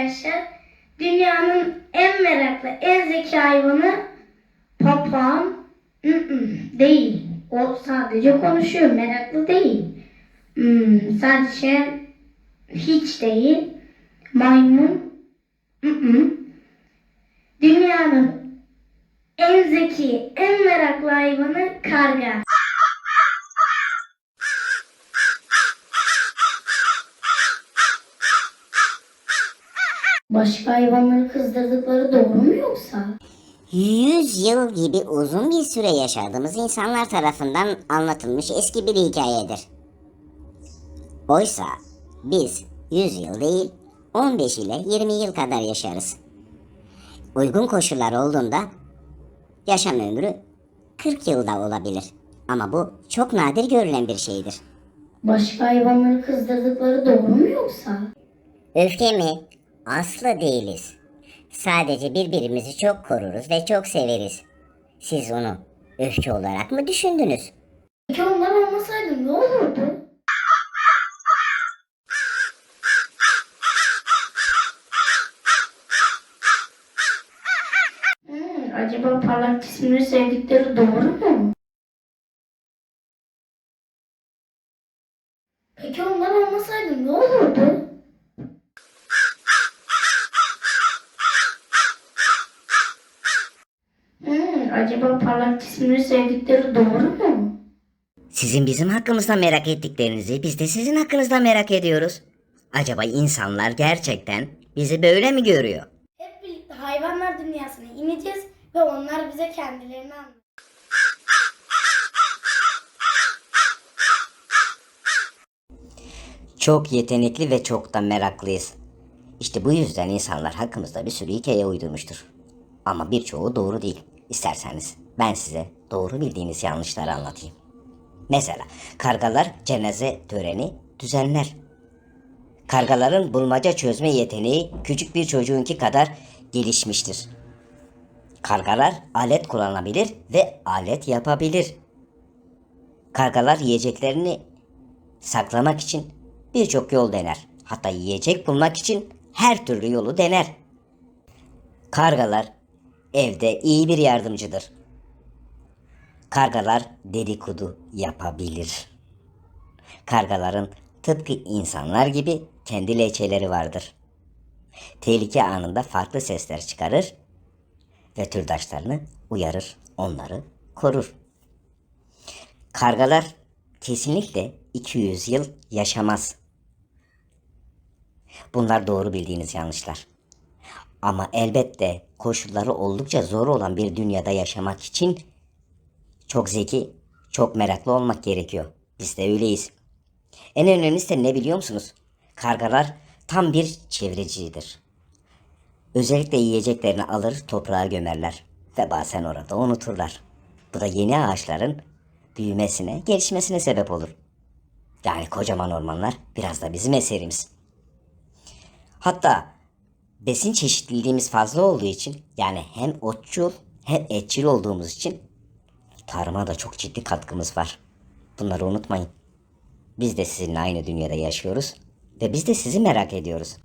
arkadaşlar. Dünyanın en meraklı, en zeki hayvanı papağan değil. O sadece konuşuyor, meraklı değil. Hmm, sadece hiç değil. Maymun. Dünyanın en zeki, en meraklı hayvanı karga. Başka hayvanları kızdırdıkları doğru mu yoksa? 100 yıl gibi uzun bir süre yaşadığımız insanlar tarafından anlatılmış eski bir hikayedir. Oysa biz 100 yıl değil 15 ile 20 yıl kadar yaşarız. Uygun koşullar olduğunda yaşam ömrü 40 yılda olabilir. Ama bu çok nadir görülen bir şeydir. Başka hayvanları kızdırdıkları doğru mu yoksa? Öfke mi? Asla değiliz. Sadece birbirimizi çok koruruz ve çok severiz. Siz onu öfke olarak mı düşündünüz? Peki onlar olmasaydı ne olurdu? Hmm, acaba parlak cismini sevdikleri doğru mu? Peki onlar olmasaydı ne olurdu? Acaba parlak cismini sevdikleri doğru mu? Sizin bizim hakkımızda merak ettiklerinizi biz de sizin hakkınızda merak ediyoruz. Acaba insanlar gerçekten bizi böyle mi görüyor? Hep birlikte hayvanlar dünyasına ineceğiz ve onlar bize kendilerini anlatacak. Çok yetenekli ve çok da meraklıyız. İşte bu yüzden insanlar hakkımızda bir sürü hikaye uydurmuştur. Ama birçoğu doğru değil. İsterseniz ben size doğru bildiğiniz yanlışları anlatayım. Mesela kargalar cenaze töreni düzenler. Kargaların bulmaca çözme yeteneği küçük bir çocuğunki kadar gelişmiştir. Kargalar alet kullanabilir ve alet yapabilir. Kargalar yiyeceklerini saklamak için birçok yol dener. Hatta yiyecek bulmak için her türlü yolu dener. Kargalar evde iyi bir yardımcıdır. Kargalar dedikodu yapabilir. Kargaların tıpkı insanlar gibi kendi leçeleri vardır. Tehlike anında farklı sesler çıkarır ve türdaşlarını uyarır, onları korur. Kargalar kesinlikle 200 yıl yaşamaz. Bunlar doğru bildiğiniz yanlışlar. Ama elbette koşulları oldukça zor olan bir dünyada yaşamak için çok zeki, çok meraklı olmak gerekiyor. Biz de öyleyiz. En önemlisi de ne biliyor musunuz? Kargalar tam bir çevrecidir. Özellikle yiyeceklerini alır toprağa gömerler ve bazen orada unuturlar. Bu da yeni ağaçların büyümesine, gelişmesine sebep olur. Yani kocaman ormanlar biraz da bizim eserimiz. Hatta besin çeşitliliğimiz fazla olduğu için yani hem otçul hem etçil olduğumuz için tarıma da çok ciddi katkımız var. Bunları unutmayın. Biz de sizinle aynı dünyada yaşıyoruz ve biz de sizi merak ediyoruz.